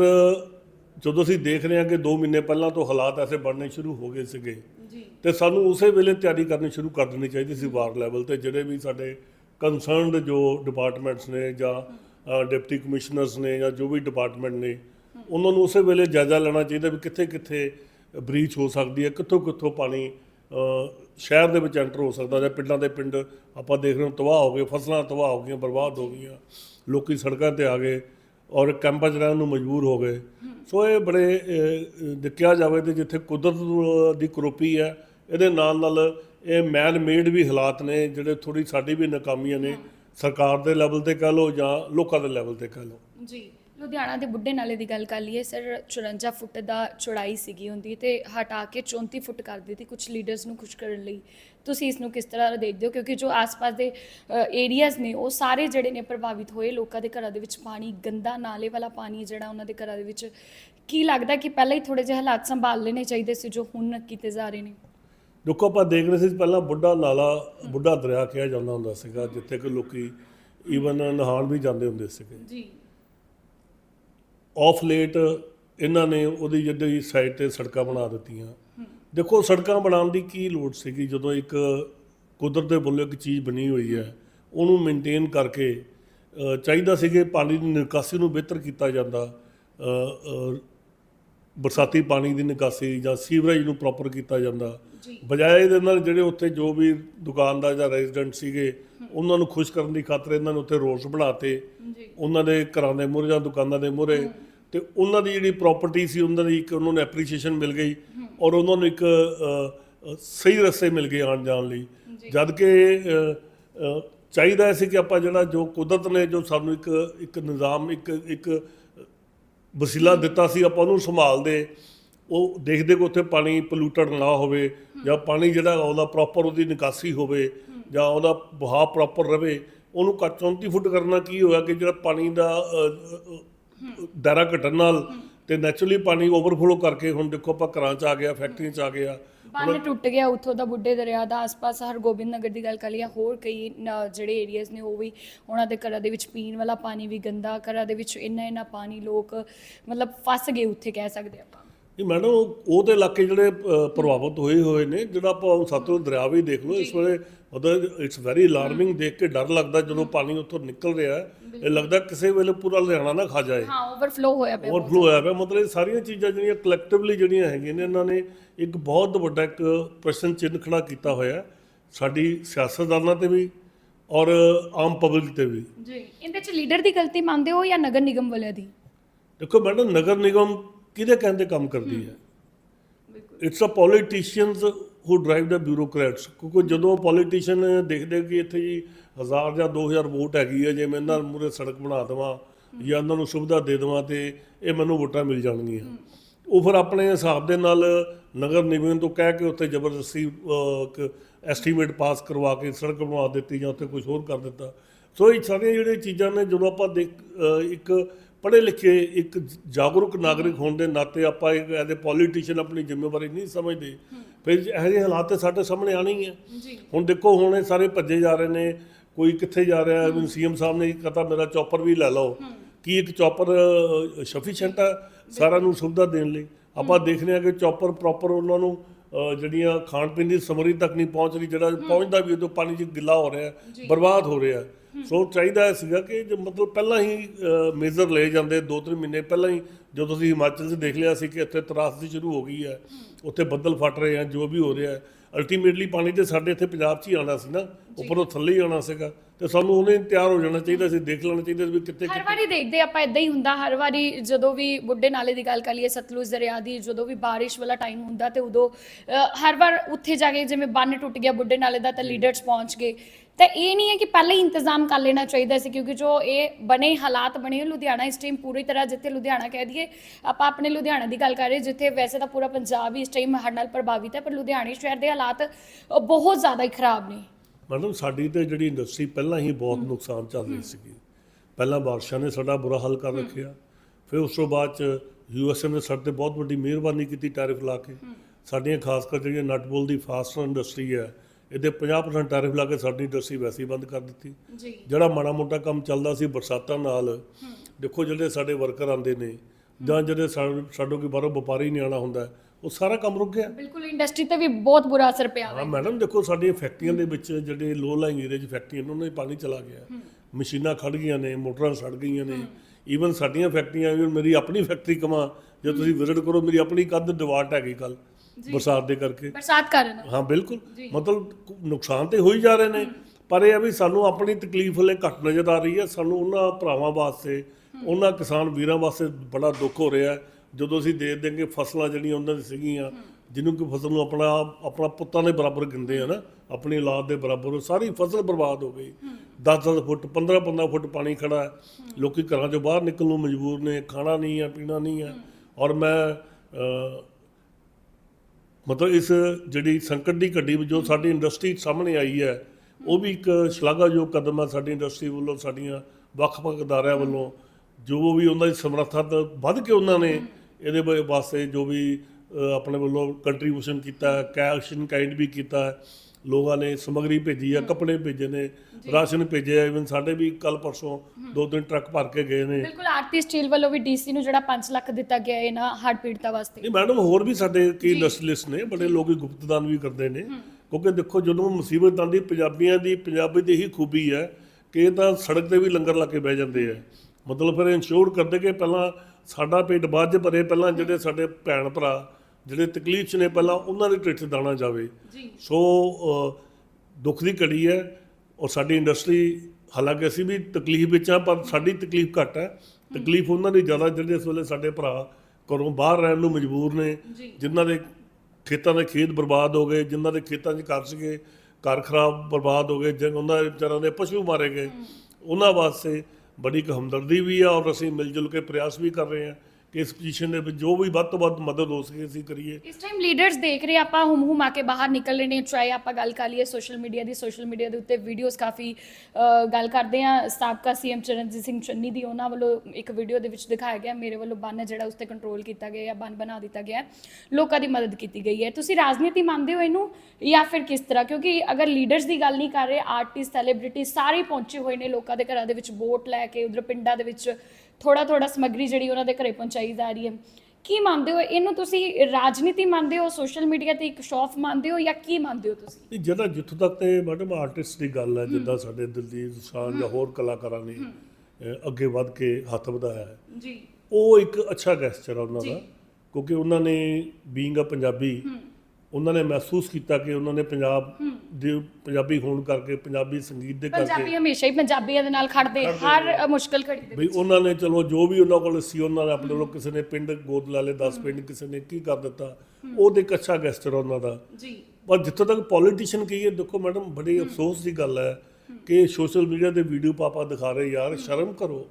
ਜਦੋਂ ਅਸੀਂ ਦੇਖ ਰਹੇ ਹਾਂ ਕਿ 2 ਮਹੀਨੇ ਪਹਿਲਾਂ ਤੋਂ ਹਾਲਾਤ ਐਸੇ ਬਣਨੇ ਸ਼ੁਰੂ ਹੋ ਗਏ ਸੀਗੇ ਜੀ। ਤੇ ਸਾਨੂੰ ਉਸੇ ਵੇਲੇ ਤਿਆਰੀ ਕਰਨੀ ਸ਼ੁਰੂ ਕਰ ਦੇਣੀ ਚਾਹੀਦੀ ਸੀ ਵਾਰ ਲੈਵਲ ਤੇ ਜਿਹੜੇ ਵੀ ਸਾਡੇ ਕੰਸਰਨਡ ਜੋ ਡਿਪਾਰਟਮੈਂਟਸ ਨੇ ਜਾਂ ਡਿਪਟੀ ਕਮਿਸ਼ਨਰਸ ਨੇ ਜਾਂ ਜੋ ਵੀ ਡਿਪਾਰਟਮੈਂਟ ਨੇ ਉਹਨਾਂ ਨੂੰ ਉਸੇ ਵੇਲੇ ਜਾਇਜ਼ਾ ਲੈਣਾ ਚਾਹੀਦਾ ਵੀ ਕਿੱਥੇ ਕਿੱਥੇ ਬ੍ਰੀਚ ਹੋ ਸਕਦੀ ਹੈ ਕਿੱਥੋਂ ਕਿੱਥੋਂ ਪਾਣੀ ਸ਼ਹਿਰ ਦੇ ਵਿੱਚ ਐਂਟਰ ਹੋ ਸਕਦਾ ਜਾਂ ਪਿੰਡਾਂ ਦੇ ਪਿੰਡ ਆਪਾਂ ਦੇਖ ਰਹੇ ਹਾਂ ਤਬਾਹ ਹੋ ਗਏ ਫਸਲਾਂ ਤਬਾਹ ਹੋ ਗਈਆਂ ਬਰਬਾਦ ਹੋ ਗਈਆਂ ਲੋਕੀ ਸੜਕਾਂ ਤੇ ਆ ਗਏ ਔਰ ਕੈਂਪਾਂ 'ਚ ਰਹਿਣ ਨੂੰ ਮਜਬੂਰ ਹੋ ਗਏ। ਸੋ ਇਹ ਬੜੇ ਅ, ਦੇਖਿਆ ਜਾਵੇ ਤੇ ਜਿੱਥੇ ਕੁਦਰਤ ਦੀ ਕਰੋਪੀ ਹੈ ਇਹਦੇ ਨਾਲ ਨਾਲ ਇਹ ਮੈਨ ਮੇਡ ਵੀ ਹਾਲਾਤ ਨੇ ਜਿਹੜੇ ਥੋੜੀ ਸਾਡੀ ਵੀ ਨਾਕਾਮੀਆਂ ਨੇ ਸਰਕਾਰ ਦੇ ਲੈਵਲ ਤੇ ਕਹ ਲਓ ਜਾਂ ਲੋਕਾਂ ਦੇ ਲੈਵਲ ਤੇ ਕਹ ਲਓ। ਜੀ। ਲੁਧਿਆਣਾ ਦੇ ਬੁੱਢੇ ਨਾਲੇ ਦੀ ਗੱਲ ਕਰ ਲਈਏ ਸਰ 54 ਫੁੱਟ ਦਾ ਚੌੜਾਈ ਸੀਗੀ ਹੁੰਦੀ ਤੇ ਹਟਾ ਕੇ 34 ਫੁੱਟ ਕਰ ਦਿੱਤੀ ਕੁਝ ਲੀਡਰਸ ਨੂੰ ਖੁਸ਼ ਕਰਨ ਲਈ। ਤੁਸੀਂ ਇਸ ਨੂੰ ਕਿਸ ਤਰ੍ਹਾਂ ਦੇਖਦੇ ਹੋ? ਕਿਉਂਕਿ ਜੋ ਆਸ-ਪਾਸ ਦੇ ਏਰੀਆਜ਼ ਨੇ ਉਹ ਸਾਰੇ ਜਿਹੜੇ ਨੇ ਪ੍ਰਭਾਵਿਤ ਹੋਏ ਲੋਕਾਂ ਦੇ ਘਰਾਂ ਦੇ ਵਿੱਚ ਪਾਣੀ ਗੰਦਾ ਨਾਲੇ ਵਾਲਾ ਪਾਣੀ ਜਿਹੜਾ ਉਹਨਾਂ ਦੇ ਘਰਾਂ ਦੇ ਵਿੱਚ। ਕੀ ਲੱਗਦਾ ਕਿ ਪਹਿਲਾਂ ਹੀ ਥੋੜੇ ਜਿਹੇ ਹਾਲਾਤ ਸੰਭਾਲ ਲੈਣੇ ਚਾਹੀਦੇ ਸੀ ਜੋ ਹੁਣ ਕੀਤੇ ਜਾ ਰਹੇ ਨੇ? ਦੇਖੋ ਆਪਾਂ ਦੇਖ ਰਹੇ ਸੀ ਪਹਿਲਾਂ ਬੁੱਢਾ ਨਾਲਾ ਬੁੱਢਾ ਦਰਿਆ ਕਿਹਾ ਜਾਂਦਾ ਹੁੰਦਾ ਸੀਗਾ ਜਿੱਥੇ ਕਿ ਲੋਕੀ ਈਵਨ ਨਹਾਉਣ ਵੀ ਜਾਂਦੇ ਹੁੰਦੇ ਸੀਗੇ। ਜੀ। ਆਫ ਲੇਟ ਇਹਨਾਂ ਨੇ ਉਹਦੀ ਜਿਹੜੀ ਸਾਈਡ ਤੇ ਸੜਕਾਂ ਬਣਾ ਦਿੱਤੀਆਂ। ਦੇਖੋ ਸੜਕਾਂ ਬਣਾਉਣ ਦੀ ਕੀ ਲੋੜ ਸੀਗੀ? ਜਦੋਂ ਇੱਕ ਕੁਦਰਤ ਦੇ ਵੱਲੋਂ ਇੱਕ ਚੀਜ਼ ਬਣੀ ਹੋਈ ਹੈ ਉਹਨੂੰ ਮੇਨਟੇਨ ਕਰਕੇ ਚਾਹੀਦਾ ਸੀ ਕਿ ਪਾਣੀ ਦੀ ਨਿਕਾਸੀ ਨੂੰ ਬਿਹਤਰ ਕੀਤਾ ਜਾਂਦਾ। ਬਰਸਾਤੀ ਪਾਣੀ ਦੀ ਨਿਕਾਸੀ ਜਾਂ ਸੀਵਰੇਜ ਨੂੰ ਪ੍ਰੋਪਰ ਕੀਤਾ ਜਾਂਦਾ। ਬਜਾਏ ਇਹਦੇ ਨਾਲ ਜਿਹੜੇ ਉੱਥੇ ਜੋ ਵੀ ਦੁਕਾਨਦਾਰ ਜਾਂ ਰੈਜ਼ੀਡੈਂਟ ਸੀਗੇ ਉਹਨਾਂ ਨੂੰ ਖੁਸ਼ ਕਰਨ ਦੀ ਖਾਤਰ ਇਹਨਾਂ ਨੇ ਉੱਥੇ ਰੋਡਸ ਬਣਾਤੇ। ਜੀ। ਉਹਨਾਂ ਦੇ ਘਰਾਂ ਦੇ ਮੂਹਰੇ ਜਾਂ ਦੁਕਾਨਾਂ ਦੇ ਮੂਹਰੇ। ਤੇ ਉਹਨਾਂ ਦੀ ਜਿਹੜੀ ਪ੍ਰਾਪਰਟੀ ਸੀ ਉਹਨਾਂ ਦੀ ਇੱਕ ਉਹਨਾਂ ਨੂੰ ਐਪਰੀਸ਼ੀਏਸ਼ਨ ਮਿਲ ਗਈ ਔਰ ਉਹਨਾਂ ਨੂੰ ਇੱਕ ਸਹੀ ਰਸਤੇ ਮਿਲ ਗਏ ਆਉਣ ਜਾਣ ਲਈ। ਜਦ ਕਿ ਚਾਹੀਦਾ ਸੀ ਕਿ ਆਪਾਂ ਜਿਹੜਾ ਜੋ ਕੁਦਰਤ ਨੇ ਜੋ ਸਾਨੂੰ ਇੱਕ ਇੱਕ ਨਿਜ਼ਾਮ ਇੱਕ ਇੱਕ ਵਸੀਲਾ ਦਿੱਤਾ ਸੀ ਆਪਾਂ ਉਹਨੂੰ ਸੰਭਾਲਦੇ ਉਹ ਦੇਖਦੇ ਕਿ ਉੱਥੇ ਪਾਣੀ ਪੋਲੂਟਡ ਨਾ ਹੋਵੇ ਜਾਂ ਪਾਣੀ ਜਿਹੜਾ ਉਹਦਾ ਪ੍ਰੋਪਰ ਉਹਦੀ ਨਿਕਾਸੀ ਹੋਵੇ। ਜਾਂ ਉਹਦਾ ਵਹਾਅ ਪ੍ਰੋਪਰ ਰਵੇ ਉਹਨੂੰ ਘੱਟ 34 ਫੁੱਟ ਕਰਨਾ ਕੀ ਹੋਇਆ ਕਿ ਜਿਹੜਾ ਪਾਣੀ ਦਾ ਦਾਇਰਾ ਘਟਣ ਨਾਲ ਤੇ ਨੈਚੁਰਲੀ ਪਾਣੀ ਓਵਰਫਲੋ ਕਰਕੇ ਹੁਣ ਦੇਖੋ ਆਪਾਂ ਘਰਾਂ 'ਚ ਆ ਗਿਆ ਫੈਕਟਰੀਆਂ 'ਚ ਆ ਗਿਆ। ਬੰਨ ਟੁੱਟ ਗਿਆ ਉੱਥੋਂ ਦਾ ਬੁੱਢੇ ਦਰਿਆ ਦਾ ਆਸ-ਪਾਸ ਹਰਗੋਬਿੰਦ ਨਗਰ ਦੀ ਗੱਲ ਕਰ ਲਿਆ ਹੋਰ ਕਈ ਜਿਹੜੇ ਏਰੀਆਜ਼ ਨੇ ਉਹ ਵੀ ਉਹਨਾਂ ਦੇ ਘਰਾਂ ਦੇ ਵਿੱਚ ਪੀਣ ਵਾਲਾ ਪਾਣੀ ਵੀ ਗੰਦਾ ਘਰਾਂ ਦੇ ਵਿੱਚ ਇੰਨਾ ਇੰਨਾ ਪਾਣੀ ਲੋਕ ਮਤਲਬ ਫਸ ਗਏ ਉੱਥੇ ਕਹਿ ਸਕਦੇ ਆਪਾਂ। ਨਹੀਂ ਮੈਡਮ ਉਹ ਉਹਦੇ ਇਲਾਕੇ ਜਿਹੜੇ ਪ੍ਰਭਾਵਿਤ ਹੋਏ ਹੋਏ ਨੇ ਜਿਹੜਾ ਆਪਾਂ ਸਤਲੁਜ ਦਰਿਆ ਵੀ ਦੇਖ ਲਓ ਇਸ ਵੇਲੇ ਮਤਲਬ ਇਟਸ ਵੈਰੀ ਅਲਾਰਮਿੰਗ ਦੇਖ ਕੇ ਡਰ ਲੱਗਦਾ ਜਦੋਂ ਪਾਣੀ ਉੱਥੋਂ ਨਿਕਲ ਰਿਹਾ ਹੈ। ਇਹ ਲੱਗਦਾ ਕਿਸੇ ਵੇਲੇ ਪੂਰਾ ਲੁਧਿਆਣਾ ਨਾ ਖਾ ਜਾਏ। ਹਾਂ ਓਵਰਫਲੋ ਹੋਇਆ ਪਿਆ ਓਵਰਫਲੋ ਹੋਇਆ ਪਿਆ। ਮਤਲਬ ਇਹ ਸਾਰੀਆਂ ਚੀਜ਼ਾਂ ਜਿਹੜੀਆਂ ਕਲੈਕਟਿਵਲੀ ਜਿਹੜੀਆਂ ਹੈਗੀਆਂ ਨੇ ਇਹਨਾਂ ਨੇ ਇੱਕ ਬਹੁਤ ਵੱਡਾ ਇੱਕ ਪ੍ਰਸ਼ਨ ਚਿੰਨ੍ਹ ਖੜਾ ਕੀਤਾ ਹੋਇਆ। ਸਾਡੀ ਸਿਆਸਤਦਾਨਾਂ ਤੇ ਵੀ ਔਰ ਆਮ ਪਬਲਿਕ ਤੇ ਵੀ। ਜੀ। ਇਹਦੇ ਚ ਲੀਡਰ ਦੀ ਗਲਤੀ ਮੰਨਦੇ ਹੋ ਜਾਂ ਨਗਰ ਨਿਗਮ ਵਾਲਿਆਂ ਦੀ? ਦੇਖੋ ਮੈਡਮ ਨਗਰ ਨਿਗਮ ਕਿਹਦੇ ਕਹਿੰਦੇ ਕੰਮ ਕਰਦੀ ਹੈ? It's a politicians who drive the bureaucrats ਕਿਉਂਕਿ ਜਦੋਂ ਪੋਲੀਟੀਸ਼ੀਅਨ ਦੇਖਦੇ ਕਿ ਇੱਥੇ ਜੀ 1000 ਜਾਂ 2000 ਵੋਟ ਹੈਗੀ ਹੈ ਜੇ ਮੈਂ ਇਹਨਾਂ ਮੂਰੇ ਸੜਕ ਬਣਾ ਦੇਵਾਂ ਜਾਂ ਇਹਨਾਂ ਨੂੰ ਸੁਵਿਧਾ ਦੇ ਦੇਵਾਂ ਤੇ ਇਹ ਮੈਨੂੰ ਵੋਟਾਂ ਮਿਲ ਜਾਣਗੀਆਂ। ਉਹ ਫਿਰ ਆਪਣੇ ਹਿਸਾਬ ਦੇ ਨਾਲ ਨਗਰ ਨਿਗਮ ਤੋਂ ਕਹਿ ਕੇ ਉੱਥੇ ਜ਼ਬਰਦਸਤੀ ਐਸਟੀਮੇਟ ਪਾਸ ਕਰਵਾ ਕੇ ਸੜਕ ਬਣਵਾ ਦਿੱਤੀ ਜਾਂ ਉੱਥੇ ਕੁਝ ਹੋਰ ਕਰ ਦਿੱਤਾ। ਸੋ ਇਹ ਸਾਰੀਆਂ ਜਿਹੜੀਆਂ ਚੀਜ਼ਾਂ ਨੇ ਜਦੋਂ ਆਪਾਂ ਇੱਕ ਪੜ੍ਹੇ ਲਿਖੇ ਇੱਕ ਜਾਗਰੂਕ ਨਾਗਰਿਕ ਹੋਣ ਦੇ ਨਾਤੇ ਆਪਾਂ ਇੱਕ ਐਜ਼ ਪੋਲੀਟੀਸ਼ੀਅਨ ਆਪਣੀ ਜ਼ਿੰਮੇਵਾਰੀ ਨਹੀਂ ਸਮਝਦੇ। ਫਿਰ ਇਹੋ ਜਿਹੇ ਹਾਲਾਤ ਤੇ ਸਾਡੇ ਸਾਹਮਣੇ ਆਣੇ ਹੀ ਹੈ ਹੁਣ ਦੇਖੋ ਹੁਣ ਇਹ ਸਾਰੇ ਭੱਜੇ ਜਾ ਰਹੇ ਨੇ ਕੋਈ ਕਿੱਥੇ ਜਾ ਰਿਹਾ ਹੈ ਸੀਐਮ ਸਾਹਿਬ ਨੇ ਕਹਤਾ ਮੇਰਾ ਚੌਪਰ ਵੀ ਲੈ ਲਓ। ਕੀ ਇੱਕ ਚੌਪਰ ਸਫੀਸ਼ੀਐਂਟ ਹੈ ਸਾਰਿਆਂ ਨੂੰ ਸੁਵਿਧਾ ਦੇਣ ਲਈ? ਆਪਾਂ ਦੇਖਦੇ ਹਾਂ ਕਿ ਚੌਪਰ ਪ੍ਰੋਪਰ ਉਹਨਾਂ ਨੂੰ ਜਿਹੜੀਆਂ ਖਾਣ ਪੀਣ ਦੀ ਸਮਰੀ ਤੱਕ ਨਹੀਂ ਪਹੁੰਚ ਰਹੀ ਜਿਹੜਾ ਪਹੁੰਚਦਾ ਵੀ ਉਦੋਂ ਪਾਣੀ 'ਚ ਗਿੱਲਾ ਹੋ ਰਿਹਾ ਬਰਬਾਦ ਹੋ ਰਿਹਾ। ਸੋ ਚਾਹੀਦਾ ਹੈ ਸੀਗਾ ਕਿ ਜੇ ਮਤਲਬ ਪਹਿਲਾਂ ਹੀ ਮੇਜ਼ਰ ਲਏ ਜਾਂਦੇ ਦੋ ਤਿੰਨ ਮਹੀਨੇ ਪਹਿਲਾਂ ਹੀ, ਜਦੋਂ ਅਸੀਂ ਹਿਮਾਚਲ 'ਚ ਦੇਖ ਲਿਆ ਸੀ ਕਿ ਇੱਥੇ ਤਰਾਸਦੀ ਸ਼ੁਰੂ ਹੋ ਗਈ ਹੈ, ਉੱਥੇ ਬੱਦਲ ਫਟ ਰਹੇ ਆ, ਜੋ ਵੀ ਹੋ ਰਿਹਾ ਹੈ। ਅਲਟੀਮੇਟਲੀ ਪਾਣੀ ਤੇ ਸਾਡੇ ਇੱਥੇ ਪੰਜਾਬ 'ਚ ਹੀ ਆਉਣਾ ਸੀ ਨਾ। ਉੱਪਰੋਂ ਥੱਲੇ ਹੀ ਆਉਣਾ ਸੀਗਾ ਤੇ ਸਾਨੂੰ ਉਹਨੇ ਤਿਆਰ ਹੋ ਜਾਣਾ ਚਾਹੀਦਾ ਸੀ ਦੇਖ ਲੈਣਾ ਚਾਹੀਦਾ ਸੀ ਵੀ ਕਿੱਥੇ ਹਰ ਵਾਰੀ ਦੇਖਦੇ ਆਪਾਂ ਇਦਾਂ ਹੀ ਹੁੰਦਾ ਹਰ ਵਾਰੀ ਜਦੋਂ ਵੀ ਬੁੱਢੇ ਨਾਲੇ ਦੀ ਗੱਲ ਕਰ ਲਈਏ ਸਤਲੁਜ ਦਰਿਆ ਦੀ ਜਦੋਂ ਵੀ ਬਾਰਿਸ਼ ਵਾਲਾ ਟਾਈਮ ਹੁੰਦਾ ਤੇ ਉਦੋਂ ਹਰ ਵਾਰ ਉੱਥੇ ਜਾ ਕੇ ਜਿਵੇਂ ਬੰਨ ਟੁੱਟ ਗਿਆ ਬੁੱਢੇ ਨਾਲੇ ਦਾ ਤਾਂ ਲੀਡਰਸ ਪਹੁੰਚ ਗਏ। ਤਾਂ ਇਹ ਨਹੀਂ ਹੈ ਕਿ ਪਹਿਲਾਂ ਹੀ ਇੰਤਜ਼ਾਮ ਕਰ ਲੈਣਾ ਚਾਹੀਦਾ ਸੀ ਕਿਉਂਕਿ ਜੋ ਇਹ ਬਣੇ ਹਾਲਾਤ ਬਣੇ ਲੁਧਿਆਣਾ ਇਸ ਟਾਈਮ ਪੂਰੀ ਤਰ੍ਹਾਂ ਜਿੱਥੇ ਲੁਧਿਆਣਾ ਕਹਿ ਦਈਏ ਆਪਾਂ ਆਪਣੇ ਲੁਧਿਆਣਾ ਦੀ ਗੱਲ ਕਰ ਰਹੇ ਜਿੱਥੇ ਵੈਸੇ ਤਾਂ ਪੂਰਾ ਪੰਜਾਬ ਹੀ ਇਸ ਟਾਈਮ ਹੜ੍ਹ ਨਾਲ ਪ੍ਰਭਾਵਿਤ ਹੈ ਪਰ ਲੁਧਿਆਣੇ ਸ਼ਹਿਰ ਦੇ ਹਾਲਾਤ ਬਹੁਤ ਜ਼ਿਆਦਾ ਹੀ ਖਰਾਬ ਨੇ। ਮੈਡਮ ਸਾਡੀ ਤੇ ਜਿਹੜੀ ਇੰਡਸਟਰੀ ਪਹਿਲਾਂ ਹੀ ਬਹੁਤ ਨੁਕਸਾਨ ਚੱਲ ਰਹੀ ਸੀਗੀ। ਪਹਿਲਾਂ ਬਾਰਿਸ਼ਾਂ ਨੇ ਸਾਡਾ ਬੁਰਾ ਹਾਲ ਕਰ ਰੱਖਿਆ। ਫਿਰ ਉਸ ਤੋਂ ਬਾਅਦ ਚ ਯੂਐਸਏ ਨੇ ਸਾਡੇ ਤੇ ਬਹੁਤ ਵੱਡੀ ਮਿਹਰਬਾਨੀ ਕੀਤੀ ਟੈਰਿਫ ਲਾ ਕੇ। ਸਾਡੀਆਂ ਖਾਸ ਕਰ ਜਿਹੜੀਆਂ ਨਟ ਬੋਲ ਦੀ ਫਾਸਟ ਇੰਡਸਟਰੀ ਹੈ ਇਹਦੇ 50% ਟੈਰਿਫ ਲਾ ਕੇ ਸਾਡੀ ਇੰਡਸਟਰੀ ਵੈਸੇ ਹੀ ਬੰਦ ਕਰ ਦਿੱਤੀ। ਜਿਹੜਾ ਮਾੜਾ ਮੋਟਾ ਕੰਮ ਚੱਲਦਾ ਸੀ ਬਰਸਾਤਾਂ ਨਾਲ ਦੇਖੋ ਜਿਹੜੇ ਸਾਡੇ ਵਰਕਰ ਆਉਂਦੇ ਨੇ ਜਾਂ ਜਿਹੜੇ ਸਾਡੋ ਕੋਈ ਬਾਹਰੋਂ ਵਪਾਰੀ ਨਹੀਂ ਆਉਣਾ ਹੁੰਦਾ ਉਹ ਸਾਰਾ ਕੰਮ ਰੁਕ ਗਿਆ। ਬਿਲਕੁਲ ਇੰਡਸਟਰੀ ਤੇ ਵੀ ਬਹੁਤ ਬੁਰਾ ਅਸਰ ਪਿਆ ਹਾਂ ਮੈਡਮ ਦੇਖੋ ਸਾਡੀਆਂ ਫੈਕਟਰੀਆਂ ਦੇ ਵਿੱਚ ਜਿਹੜੇ ਲੋ ਲਾਈਂਗ ਏਰੀਆ 'ਚ ਫੈਕਟਰੀਆਂ ਨੇ ਉਹਨਾਂ 'ਚ ਪਾਣੀ ਚਲਾ ਗਿਆ। ਮਸ਼ੀਨਾਂ ਖੜ ਗਈਆਂ ਨੇ ਮੋਟਰਾਂ ਸੜ ਗਈਆਂ ਨੇ। ਈਵਨ ਸਾਡੀਆਂ ਫੈਕਟਰੀਆਂ even ਮੇਰੀ ਆਪਣੀ ਫੈਕਟਰੀ ਕਮਾ ਜੇ ਤੁਸੀਂ ਵਿਜ਼ਿਟ ਕਰੋ ਮੇਰੀ ਆਪਣੀ ਕੱਦ ਡਿਵਾਟ ਹੈਗੀ ਕੱਲ ਬਰਸਾਤ ਦੇ ਕਰਕੇ। ਬਰਸਾਤ ਕਾਰਨ। ਹਾਂ ਬਿਲਕੁਲ। ਮਤਲਬ ਨੁਕਸਾਨ ਤੇ ਹੋ ਹੀ ਜਾ ਰਹੇ ਨੇ ਪਰ ਇਹ ਆ ਵੀ ਸਾਨੂੰ ਆਪਣੀ ਤਕਲੀਫ ਹਲੇ ਘੱਟ ਨਜ਼ਰ ਆ ਰਹੀ ਹੈ। ਸਾਨੂੰ ਉਹਨਾਂ ਭਰਾਵਾਂ ਵਾਸਤੇ ਉਹਨਾਂ ਕਿਸਾਨ ਵੀਰਾਂ ਵਾਸਤੇ ਬੜਾ ਦੁੱਖ ਹੋ ਰਿਹਾ ਹੈ। ਜਦੋਂ ਅਸੀਂ ਦੇਖ ਦੇਂਗੇ ਫਸਲਾਂ ਜਿਹੜੀਆਂ ਉਹਨਾਂ ਦੀ ਸੀਗੀਆਂ, ਜਿਹਨੂੰ ਕਿ ਫਸਲ ਨੂੰ ਆਪਣਾ ਆਪਣਾ ਪੁੱਤਾਂ ਦੇ ਬਰਾਬਰ ਗਿਣਦੇ ਆ ਨਾ, ਆਪਣੀ ਔਲਾਦ ਦੇ ਬਰਾਬਰ, ਉਹ ਸਾਰੀ ਫਸਲ ਬਰਬਾਦ ਹੋ ਗਈ। 10-10 ਫੁੱਟ 15-15 ਫੁੱਟ ਪਾਣੀ ਖੜਾ ਹੈ। ਲੋਕੀ ਘਰਾਂ ਚੋਂ ਬਾਹਰ ਨਿਕਲਣ ਨੂੰ ਮਜਬੂਰ ਨੇ, ਖਾਣਾ ਨਹੀਂ ਹੈ ਪੀਣਾ ਨਹੀਂ ਹੈ ਔਰ ਮੈਂ ਮਤਲਬ ਇਸ ਜਿਹੜੀ ਸੰਕਟ ਦੀ ਘੜੀ ਜੋ ਸਾਡੀ ਇੰਡਸਟਰੀ ਸਾਹਮਣੇ ਆਈ ਹੈ, ਉਹ ਵੀ ਇੱਕ ਸ਼ਲਾਘਾਯੋਗ ਕਦਮ ਹੈ ਸਾਡੀ ਇੰਡਸਟਰੀ ਵੱਲੋਂ, ਸਾਡੀਆਂ ਵੱਖ-ਵੱਖ ਅਦਾਰਿਆਂ ਵੱਲੋਂ। ਜੋ ਵੀ ਉਹਨਾਂ ਦੀ ਸਮਰੱਥਾ ਤੋਂ ਵੱਧ ਕੇ ਉਹਨਾਂ ਨੇ ਇਹਦੇ ਵਾ- ਵਾਸਤੇ ਜੋ ਵੀ ਅ, ਆਪਣੇ ਵੱਲੋਂ ਕੰਟਰੀਬਿਊਸ਼ਨ ਕੀਤਾ ਹੈ ਕੈਸ਼ ਇਨ ਕਾਈਂਡ ਵੀ ਕੀਤਾ ਹੈ ਲੋਕਾਂ ਨੇ ਸਮਗਰੀ ਭੇਜੀ ਹੈ। ਕੱਪੜੇ ਭੇਜੇ ਨੇ ਰਾਸ਼ਨ ਭੇਜਿਆ ਇਵਨ ਸਾਡੇ ਵੀ ਕੱਲ ਪਰਸੋਂ ਦੋ ਤਿੰਨ ਟਰੱਕ ਭਰ ਕੇ ਗਏ ਨੇ। ਬਿਲਕੁਲ ਆਰਤੀ ਸਟੀਲ ਵੱਲੋਂ ਵੀ ਡੀਸੀ ਨੂੰ ਜਿਹੜਾ 5 ਲੱਖ ਦਿੱਤਾ ਗਿਆ ਹੈ ਨਾ ਹੜ੍ਹ ਪੀੜਤਾਂ ਵਾਸਤੇ। ਨਹੀਂ ਮੈਡਮ ਹੋਰ ਵੀ ਸਾਡੇ ਕਈ ਇੰਡਸਟਰੀਲਿਸਟ ਨੇ ਬੜੇ ਲੋਕ ਗੁਪਤਦਾਨ ਵੀ ਕਰਦੇ ਨੇ। ਕਿਉਂਕਿ ਦੇਖੋ ਜਦੋਂ ਮੁਸੀਬਤ ਆਉਂਦੀ ਪੰਜਾਬੀਆਂ ਦੀ ਪੰਜਾਬੀ ਦੀ ਹੀ ਖੂਬੀ ਹੈ ਕਿ ਇਹ ਤਾਂ ਸੜਕ ਤੇ ਵੀ ਲੰਗਰ ਲਾ ਕੇ ਬਹਿ ਜਾਂਦੇ ਆ। ਮਤਲਬ ਫਿਰ ਇੰਸ਼ੋਰ ਕਰਦੇ ਕਿ ਪਹਿਲਾਂ ਸਾਡਾ ਪੇਟ ਬਾਅਦ 'ਚ ਭਰੇ ਪਹਿਲਾਂ ਜਿਹੜੇ ਸਾਡੇ ਭੈਣ ਭਰਾ ਜਿਹੜੇ ਤਕਲੀਫ 'ਚ ਨੇ ਪਹਿਲਾਂ ਉਹਨਾਂ ਦੇ ਢਿੱਡ ਦਾਣਾ ਜਾਵੇ। ਜੀ। ਸੋ ਦੁੱਖ ਦੀ ਘੜੀ ਹੈ ਔਰ ਸਾਡੀ ਇੰਡਸਟਰੀ ਹਾਲਾਂਕਿ ਅਸੀਂ ਵੀ ਤਕਲੀਫ ਵਿੱਚ ਆ ਪਰ ਸਾਡੀ ਤਕਲੀਫ ਘੱਟ ਹੈ। ਤਕਲੀਫ ਉਹਨਾਂ ਦੀ ਜ਼ਿਆਦਾ ਜਿਹੜੇ ਇਸ ਵੇਲੇ ਸਾਡੇ ਭਰਾ ਘਰੋਂ ਬਾਹਰ ਰਹਿਣ ਨੂੰ ਮਜਬੂਰ ਨੇ ਜਿਨ੍ਹਾਂ ਦੇ ਖੇਤਾਂ ਦੇ ਖੇਤ ਬਰਬਾਦ ਹੋ ਗਏ ਜਿਨ੍ਹਾਂ ਦੇ ਖੇਤਾਂ 'ਚ ਘਰ ਸੀਗੇ ਘਰ ਖਰਾਬ ਬਰਬਾਦ ਹੋ ਗਏ ਜਿਨ ਉਹਨਾਂ ਦੇ ਵਿਚਾਰਾਂ ਦੇ ਪਸ਼ੂ ਮਾਰੇ ਗਏ। ਉਹਨਾਂ ਵਾਸਤੇ ਬੜੀ ਇੱਕ ਹਮਦਰਦੀ ਵੀ ਆ ਔਰ ਅਸੀਂ ਮਿਲ ਜੁਲ ਕੇ ਪ੍ਰਯਾਸ ਵੀ ਕਰ ਰਹੇ ਹਾਂ। ਕਿ ਇਸ ਪੋਜੀਸ਼ਨ ਦੇ ਵਿੱਚ ਜੋ ਵੀ ਵੱਧ ਤੋਂ ਵੱਧ ਮਦਦ ਹੋ ਸਕੇ ਅਸੀਂ ਕਰੀਏ। ਇਸ ਟਾਈਮ ਲੀਡਰਸ ਦੇਖ ਰਹੇ ਆਪਾਂ ਹੁਮ ਹੁਮ ਆ ਕੇ ਬਾਹਰ ਨਿਕਲ ਰਹੇ ਨੇ ਚਾਹੇ ਆਪਾਂ ਗੱਲ ਕਰ ਲਈਏ ਸੋਸ਼ਲ ਮੀਡੀਆ ਦੀ ਸੋਸ਼ਲ ਮੀਡੀਆ ਦੇ ਉੱਤੇ ਵੀਡੀਓਜ਼ ਕਾਫੀ ਅ, ਗੱਲ ਕਰਦੇ ਆ। ਸਾਬਕਾ ਸੀਐਮ ਚਰਨਜੀਤ ਸਿੰਘ ਚੰਨੀ ਦੀ ਉਹਨਾਂ ਵੱਲੋਂ ਇੱਕ ਵੀਡੀਓ ਦੇ ਵਿੱਚ ਦਿਖਾਇਆ ਗਿਆ ਮੇਰੇ ਵੱਲੋਂ ਬੰਨ ਹੈ ਜਿਹੜਾ ਉਸ ਤੇ ਕੰਟਰੋਲ ਕੀਤਾ ਗਿਆ ਜਾਂ ਬੰਨ ਬਣਾ ਦਿੱਤਾ ਗਿਆ ਹੈ। ਲੋਕਾਂ ਦੀ ਮਦਦ ਕੀਤੀ ਗਈ ਹੈ। ਤੁਸੀਂ ਰਾਜਨੀਤੀ ਮੰਨਦੇ ਹੋ ਇਹਨੂੰ ਜਾਂ ਫਿਰ ਕਿਸ ਤਰ੍ਹਾਂ? ਕਿਉਂਕਿ ਅਗਰ ਲੀਡਰਸ ਦੀ ਗੱਲ ਨਹੀਂ ਕਰ ਰਹੇ ਆਰਟਿਸਟ ਸੈਲੀਬ੍ਰਿਟੀ ਸਾਰੇ ਪਹੁੰਚੇ ਹੋਏ ਨੇ ਲੋਕਾਂ ਦੇ ਘਰਾਂ ਦੇ ਵਿੱਚ ਵੋਟ ਲੈ ਕੇ ਉਧਰ ਪਿੰਡਾਂ ਦੇ ਵਿੱਚ ਥੋੜਾ ਥੋੜਾ ਸਮੱਗਰੀ ਜਿਹੜੀ ਉਹਨਾਂ ਦੇ ਘਰੇ ਪਹੁੰਚਾਈ ਜਾ ਰਹੀ ਹੈ। ਕੀ ਮੰਨਦੇ ਹੋ? ਇਹਨੂੰ ਤੁਸੀਂ ਰਾਜਨੀਤੀ ਮੰਨਦੇ ਹੋ? ਸੋਸ਼ਲ ਮੀਡੀਆ ਤੇ ਇੱਕ ਸ਼ੌਫ ਮੰਨਦੇ ਹੋ ਜਾਂ ਕੀ ਮੰਨਦੇ ਹੋ ਤੁਸੀਂ? ਨਹੀਂ ਜਿਹੜਾ ਜਿੱਥੋਂ ਤੱਕ ਤੇ ਮੈਡਮ ਆਰਟਿਸਟ ਦੀ ਗੱਲ ਹੈ ਜਿੱਦਾਂ ਸਾਡੇ ਦਿਲਜੀਤ ਦੋਸਾਂਝ ਜਾਂ ਹੋਰ ਕਲਾਕਾਰਾਂ ਨੇ ਅੱਗੇ ਵੱਧ ਕੇ ਹੱਥ ਵਧਾਇਆ ਹੈ। ਜੀ। ਉਹ ਇੱਕ ਅੱਛਾ ਗੈਸਚਰ ਆ ਉਹਨਾਂ। ਦਾ ਕਿਉਂਕਿ ਉਹਨਾਂ ਨੇ ਬੀਇੰਗ ਅ ਪੰਜਾਬੀ ਉਹਨਾਂ ਨੇ ਮਹਿਸੂਸ ਕੀਤਾ ਕਿ ਉਹਨਾਂ ਨੇ ਪੰਜਾਬ ਦੇ ਪੰਜਾਬੀ ਹੋਣ ਕਰਕੇ ਪੰਜਾਬੀ ਸੰਗੀਤ ਦੇ ਪੰਜਾਬੀ ਕਰਕੇ ਹਮੇਸ਼ਾ ਹੀ ਪੰਜਾਬੀਆਂ ਦੇ ਨਾਲ ਖੜਦੇ ਹਰ ਮੁਸ਼ਕਲ ਘੜੀ ਦੇ ਬਈ ਉਹਨਾਂ ਨੇ ਚਲੋ ਜੋ ਵੀ ਉਹਨਾਂ ਕੋਲ ਸੀ ਉਹਨਾਂ ਨੇ ਆਪਣੇ ਲੋਕ ਕਿਸੇ ਨੇ ਪਿੰਡ ਗੋਦ ਲਾ ਲਏ 10 ਪਿੰਡ ਕਿਸੇ ਨੇ ਕੀ ਕਰ ਦਿੱਤਾ ਉਹ ਤੇ ਇੱਕ ਅੱਛਾ ਗੈਸਚਰ ਉਹਨਾਂ ਦਾ। ਜੀ। ਪਰ ਜਿੱਥੋਂ ਤੱਕ ਪੋਲੀਟੀਸ਼ੀਅਨ ਕਹੀਏ ਦੇਖੋ ਮੈਡਮ ਬੜੀ ਅਫਸੋਸ ਦੀ ਗੱਲ ਹੈ ਕਿ ਸੋਸ਼ਲ ਮੀਡੀਆ ਤੇ ਵੀਡੀਓ ਪਾਪਾ ਦਿਖਾ ਰਹੇ ਯਾਰ ਸ਼ਰਮ ਕਰੋ।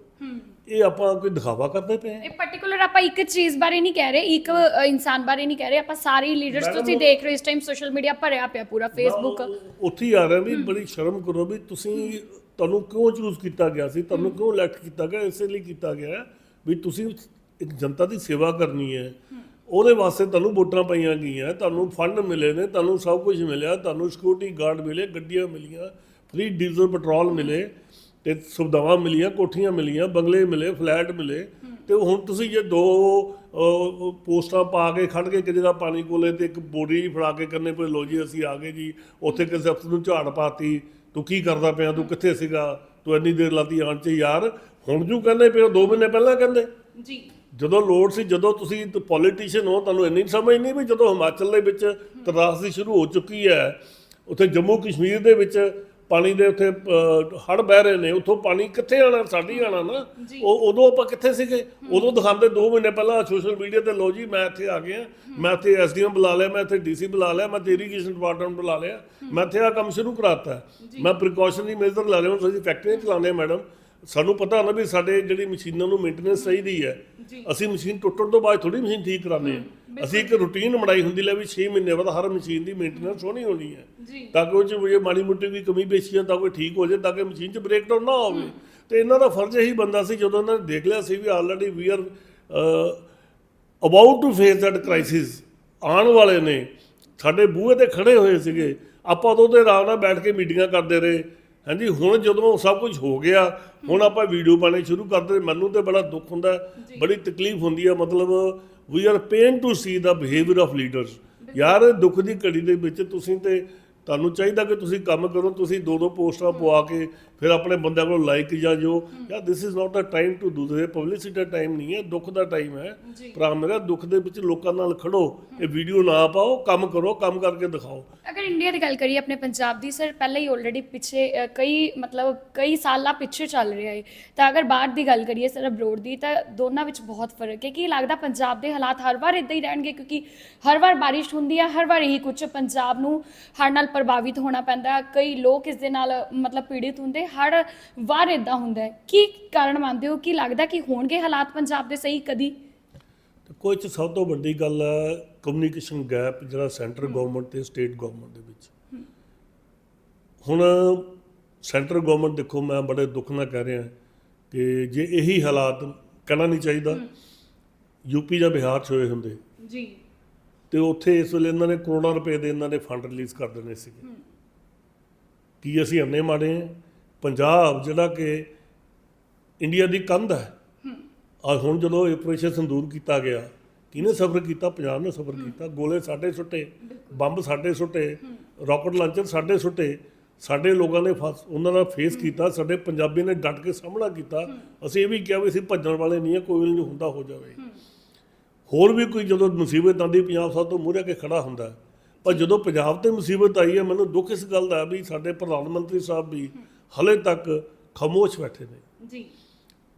ਇਹ ਆਪਾਂ ਕੋਈ ਦਿਖਾਵਾ ਕਰਦੇ ਪਏ ਹਾਂ? ਇਹ ਪਾਰਟਿਕੂਲਰ ਆਪਾਂ ਇੱਕ ਚੀਜ਼ ਬਾਰੇ ਨਹੀਂ ਕਹਿ ਰਹੇ ਇੱਕ ਅ, ਇਨਸਾਨ ਬਾਰੇ ਨਹੀਂ ਕਹਿ ਰਹੇ ਆਪਾਂ ਸਾਰੇ ਲੀਡਰਸ Madam, ਤੁਸੀਂ ਦੇਖ ਰਹੇ ਹੋ ਇਸ ਟਾਈਮ ਸੋਸ਼ਲ ਮੀਡੀਆ ਭਰਿਆ ਪਿਆ ਪੂਰਾ ਫੇਸਬੁੱਕ ਉਹ- ਉੱਥੇ ਹੀ ਆ ਰਿਹਾ ਵੀ ਬੜੀ ਸ਼ਰਮ ਕਰੋ ਵੀ ਤੁਸੀਂ ਤੁਹਾਨੂੰ ਕਿਉਂ ਚੂਜ਼ ਕੀਤਾ ਗਿਆ ਸੀ ਤੁਹਾਨੂੰ ਕਿਉਂ ਇਲੈਕਟ ਕੀਤਾ ਗਿਆ ਇਸੇ ਲਈ ਕੀਤਾ ਗਿਆ ਹੈ ਵੀ ਤੁਸੀਂ ਇੱਕ ਜਨਤਾ ਦੀ ਸੇਵਾ ਕਰਨੀ ਹੈ। ਉਹਦੇ ਵਾਸਤੇ ਤੁਹਾਨੂੰ ਵੋਟਾਂ ਪਾਈਆਂ ਗਈਆਂ ਤੁਹਾਨੂੰ ਫੰਡ ਮਿਲੇ ਨੇ ਤੁਹਾਨੂੰ ਸਭ ਕੁਝ ਮਿਲਿਆ ਤੁਹਾਨੂੰ ਸਿਕਿਉਰਿਟੀ ਗਾਰਡ ਮਿਲੇ ਗੱਡੀਆਂ ਮਿਲੀਆਂ ਫ੍ਰੀ ਡੀਜ਼ਲ ਪੈਟਰੋਲ ਮਿਲੇ। ਤੇ ਸੁਵਿਧਾਵਾਂ ਮਿਲੀਆਂ ਕੋਠੀਆਂ ਮਿਲੀਆਂ ਬੰਗਲੇ ਮਿਲੇ ਫਲੈਟ ਮਿਲੇ। ਤੇ ਹੁਣ ਤੁਸੀਂ ਜੇ ਦੋ ਪੋਸਟਾਂ ਪਾ ਕੇ ਖੜ ਕੇ ਕਿਸੇ ਦਾ ਪਾਣੀ ਕੋਲੇ ਤੇ ਇੱਕ ਬੋਰੀ ਫੜਾ ਕੇ ਕਰਨੇ ਪਏ ਲੋ ਜੀ ਅਸੀਂ ਆ ਗਏ ਜੀ ਉੱਥੇ ਕਿਸੇ ਅਫਸਰ ਨੂੰ ਝਾੜ ਪਾਤੀ ਤੂੰ ਕੀ ਕਰਦਾ ਪਿਆ ਤੂੰ ਕਿੱਥੇ ਸੀਗਾ ਤੂੰ ਇੰਨੀ ਦੇਰ ਲਾਤੀ ਆਣ ਚ ਯਾਰ। ਹੁਣ ਜੂ ਕਹਿੰਦੇ ਪਿਆ 2 ਮਹੀਨੇ ਪਹਿਲਾਂ ਕਹਿੰਦੇ। ਜੀ। ਜਦੋਂ ਲੋੜ ਸੀ ਜਦੋਂ ਤੁਸੀਂ ਪੋਲੀਟੀਸ਼ੀਅਨ ਹੋ ਤੁਹਾਨੂੰ ਇੰਨੀ ਸਮਝ ਨਹੀਂ ਵੀ ਜਦੋਂ ਹਿਮਾਚਲ ਦੇ ਵਿੱਚ ਤਰਾਸਦੀ ਸ਼ੁਰੂ ਹੋ ਚੁੱਕੀ ਹੈ ਉੱਥੇ ਜੰਮੂ ਕਸ਼ਮੀਰ ਦੇ ਵਿੱਚ ਪਾਣੀ ਦੇ ਉੱਥੇ ਹੜ ਬਹਿ ਰਹੇ ਨੇ ਉੱਥੋਂ ਪਾਣੀ ਕਿੱਥੇ ਆਣਾ ਸਾਡੀ ਆਣਾ ਨਾ? ਉਹ ਉਦੋਂ ਆਪਾਂ ਕਿੱਥੇ ਸੀਗੇ? ਉਦੋਂ ਦਿਖਾਉਂਦੇ 2 ਮਹੀਨੇ ਪਹਿਲਾਂ ਸੋਸ਼ਲ ਮੀਡੀਆ ਤੇ ਲੋ ਜੀ ਮੈਂ ਇੱਥੇ ਆ ਗਿਆ ਮੈਂ ਇੱਥੇ ਐਸਡੀਐਮ ਬੁਲਾ ਲਿਆ ਮੈਂ ਇੱਥੇ ਡੀਸੀ ਬੁਲਾ ਲਿਆ ਮੈਂ ਇਰੀਗੇਸ਼ਨ ਡਿਪਾਰਟਮੈਂਟ ਬੁਲਾ ਲਿਆ ਮੈਂ ਇੱਥੇ ਆ ਕੰਮ ਸ਼ੁਰੂ ਕਰਾਤਾ। ਮੈਂ ਪ੍ਰੀਕਾਸ਼ਨਰੀ ਮੇਜਰ ਲਾ ਲਿਆ ਹੁਣ ਅਸੀਂ ਫੈਕਟਰੀਆਂ ਚਲਾਉਂਦੇ ਮੈਡਮ। ਸਾਨੂੰ ਪਤਾ ਹੁੰਦਾ ਵੀ ਸਾਡੇ ਜਿਹੜੀ ਮਸ਼ੀਨਾਂ ਨੂੰ ਮੇਨਟੇਨੈਂਸ ਚਾਹੀਦੀ ਹੈ ਅਸੀਂ ਮਸ਼ੀਨ ਟੁੱਟਣ ਤੋਂ ਬਾਅਦ ਥੋੜੀ ਮਸ਼ੀਨ ਠੀਕ ਕਰਾਉਂਦੇ ਹਾਂ। ਅਸੀਂ ਇੱਕ ਰੂਟੀਨ ਬਣਾਈ ਹੁੰਦੀ ਲੈ ਵੀ 6 ਮਹੀਨੇ ਬਾਅਦ ਹਰ ਮਸ਼ੀਨ ਦੀ ਮੇਨਟੇਨੈਂਸ ਹੋਣੀ ਹੋਣੀ ਹੈ। ਤਾਂ ਕਿ ਉਹ ਚ ਜੇ ਮਾੜੀ ਮੋਟੀ ਵੀ ਕਮੀ ਪੇਸ਼ੀ ਹੈ ਤਾਂ ਕੋਈ ਠੀਕ ਹੋ ਜਾਏ ਤਾਂ ਕਿ ਮਸ਼ੀਨ 'ਚ ਬ੍ਰੇਕਡਾਊਨ ਨਾ ਹੋਵੇ। ਤੇ ਇਹਨਾਂ ਦਾ ਫਰਜ਼ ਇਹੀ ਬੰਦਾ ਸੀ ਜਦੋਂ ਇਹਨਾਂ ਨੇ ਦੇਖ ਲਿਆ ਸੀ ਵੀ already we are about to face that crisis ਆਉਣ ਵਾਲੇ ਨੇ ਸਾਡੇ ਬੂਹੇ ਤੇ ਖੜੇ ਹੋਏ ਸੀਗੇ। ਆਪਾਂ ਉਦੋਂ ਤੇ ਆਰਾਮ ਨਾਲ ਬੈਠ ਕੇ ਮੀਟਿੰਗਾਂ ਕਰਦੇ ਰਹੇ। ਹਾਂਜੀ ਹੁਣ ਜਦੋਂ ਸਭ ਕੁਝ ਹੋ ਗਿਆ ਹੁਣ ਆਪਾਂ ਵੀਡੀਓ ਪਾਣੇ ਸ਼ੁਰੂ ਕਰਦੇ ਮੈਨੂੰ ਤੇ ਬੜਾ ਦੁੱਖ ਹੁੰਦਾ ਬੜੀ ਤਕਲੀਫ ਹੁੰਦੀ ਹੈ ਮਤਲਬ we are pain to see the behaviour of leaders ਯਾਰ ਦੁੱਖ ਦੀ ਘੜੀ ਦੇ ਵਿੱਚ ਤੁਸੀਂ ਤੇ ਤੁਹਾਨੂੰ ਚਾਹੀਦਾ ਕਿ ਤੁਸੀਂ ਕੰਮ ਕਰੋ ਤੁਸੀਂ ਦੋ ਦੋ ਪੋਸਟਾਂ ਪਵਾ ਕੇ ਫਿਰ ਆਪਣੇ ਬੰਦਿਆਂ ਕੋਲ ਲਾਈਕ ਜਾਂ ਜੋ। ਯਾਰ this is not a time to do this publicity the time ਨਹੀਂ ਹੈ ਦੁੱਖ ਦਾ ਟਾਈਮ ਹੈ। ਭਰਾ ਮੇਰਾ ਦੁੱਖ ਦੇ ਵਿੱਚ ਲੋਕਾਂ ਨਾਲ ਖੜੋ। ਇਹ ਵੀਡੀਓ ਨਾ ਪਾਓ ਕੰਮ ਕਰੋ ਕੰਮ ਕਰਕੇ ਦਿਖਾਓ। ਅਗਰ ਇੰਡੀਆ ਦੀ ਗੱਲ ਕਰੀਏ ਆਪਣੇ ਪੰਜਾਬ ਦੀ ਸਰ ਪਹਿਲਾਂ ਹੀ ਆਲਰੇਡੀ ਪਿੱਛੇ ਅ, ਕਈ ਮਤਲਬ ਕਈ ਸਾਲਾਂ ਪਿੱਛੇ ਚੱਲ ਰਿਹਾ ਹੈ ਤਾਂ ਅਗਰ ਬਾਹਰ ਦੀ ਗੱਲ ਕਰੀਏ ਸਰ ਅਬਰੋਡ ਦੀ ਤਾਂ ਦੋਨਾਂ ਵਿੱਚ ਬਹੁਤ ਫ਼ਰਕ ਹੈ ਕੀ ਲੱਗਦਾ ਪੰਜਾਬ ਦੇ ਹਾਲਾਤ ਹਰ ਵਾਰ ਇਦਾਂ ਹੀ ਰਹਿਣਗੇ? ਕਿਉਂਕਿ ਹਰ ਵਾਰ ਬਾਰਿਸ਼ ਹੁੰਦੀ ਹੈ ਹਰ ਵਾਰ ਇਹੀ ਕੁਝ ਪੰਜਾਬ ਨੂੰ ਹੜ੍ਹ ਨਾਲ ਪ੍ਰਭਾਵਿਤ ਹੋਣਾ ਪੈਂਦਾ। ਕਈ ਲੋਕ ਇਸ ਦੇ ਨਾਲ ਮਤਲਬ ਪੀੜਿਤ ਹੁੰਦੇ ਹਰ ਵਾਰ ਇਦਾਂ ਹੁੰਦਾ ਹੈ। ਕੀ ਕਾਰਨ ਮੰਨਦੇ ਹੋ? ਕੀ ਲੱਗਦਾ ਕਿ ਹੋਣਗੇ ਹਾਲਾਤ ਪੰਜਾਬ ਦੇ ਸਹੀ ਕਦੀ? ਕੋਈ ਚ ਸਭ ਤੋਂ ਵੱਡੀ ਗੱਲ ਹੈ ਕਮਿਊਨੀਕੇਸ਼ਨ ਗੈਪ ਜਿਹੜਾ ਸੈਂਟਰ ਗਵਰਨਮੈਂਟ ਤੇ ਸਟੇਟ ਗਵਰਨਮੈਂਟ ਦੇ ਵਿੱਚ। ਹੁਣ ਸੈਂਟਰ ਗਵਰਨਮੈਂਟ ਦੇਖੋ ਮੈਂ ਬੜੇ ਦੁੱਖ ਨਾਲ ਕਹਿ ਰਿਹਾ ਕਿ ਜੇ ਇਹੀ ਹਾਲਾਤ ਕਹਿਣਾ ਨਹੀਂ ਚਾਹੀਦਾ ਯੂਪੀ ਜਾਂ ਬਿਹਾਰ 'ਚ ਹੋਏ ਹੁੰਦੇ। ਜੀ। ਤੇ ਉੱਥੇ ਇਸ ਵੇਲੇ ਇਹਨਾਂ ਨੇ ਕਰੋੜਾਂ ਰੁਪਏ ਦੇ ਇਹਨਾਂ ਨੇ ਫੰਡ ਰਿਲੀਜ਼ ਕਰ ਦੇਣੇ ਸੀਗੇ। ਕੀ ਅਸੀਂ ਅੰਨੇ ਮਾੜੇ ਹਾਂ? ਪੰਜਾਬ ਜਿਹੜਾ ਕਿ ਇੰਡੀਆ ਦੀ ਕੰਧ ਹੈ। ਆ ਹੁਣ ਜਦੋਂ ਆਪਰੇਸ਼ਨ ਸੰਦੂਰ ਕੀਤਾ ਗਿਆ ਕਿਹਨੇ ਸਫਰ ਕੀਤਾ? ਪੰਜਾਬ ਨੇ ਸਫਰ ਕੀਤਾ। ਗੋਲੇ ਸਾਡੇ ਸੁੱਟੇ ਬੰਬ ਸਾਡੇ ਸੁੱਟੇ ਰਾਕਟ ਲਾਂਚਰ ਸਾਡੇ ਸੁੱਟੇ। ਸਾਡੇ ਲੋਕਾਂ ਨੇ ਫਸ ਉਹਨਾਂ ਦਾ ਫੇਸ ਕੀਤਾ ਸਾਡੇ ਪੰਜਾਬੀ ਨੇ ਡਟ ਕੇ ਸਾਹਮਣਾ ਕੀਤਾ। ਅਸੀਂ ਇਹ ਵੀ ਕਿਹਾ ਵੀ ਅਸੀਂ ਭੱਜਣ ਵਾਲੇ ਨਹੀਂ ਆ ਕੋਈ ਨਹੀਂ ਹੁੰਦਾ ਹੋ ਜਾਵੇ। ਹੋਰ ਵੀ ਕੋਈ ਜਦੋਂ ਮੁਸੀਬਤ ਆਉਂਦੀ ਪੰਜਾਬ ਸਭ ਤੋਂ ਮੂਹਰੇ ਕੇ ਖੜਾ ਹੁੰਦਾ ਹੈ। ਪਰ ਜਦੋਂ ਪੰਜਾਬ ਤੇ ਮੁਸੀਬਤ ਆਈ ਹੈ ਮੈਨੂੰ ਦੁੱਖ ਇਸ ਗੱਲ ਦਾ ਹੈ ਵੀ ਸਾਡੇ ਪ੍ਰਧਾਨ ਮੰਤਰੀ ਸਾਹਿਬ ਵੀ ਹਲੇ ਤੱਕ ਖਾਮੋਸ਼ ਬੈਠੇ ਨੇ। ਜੀ।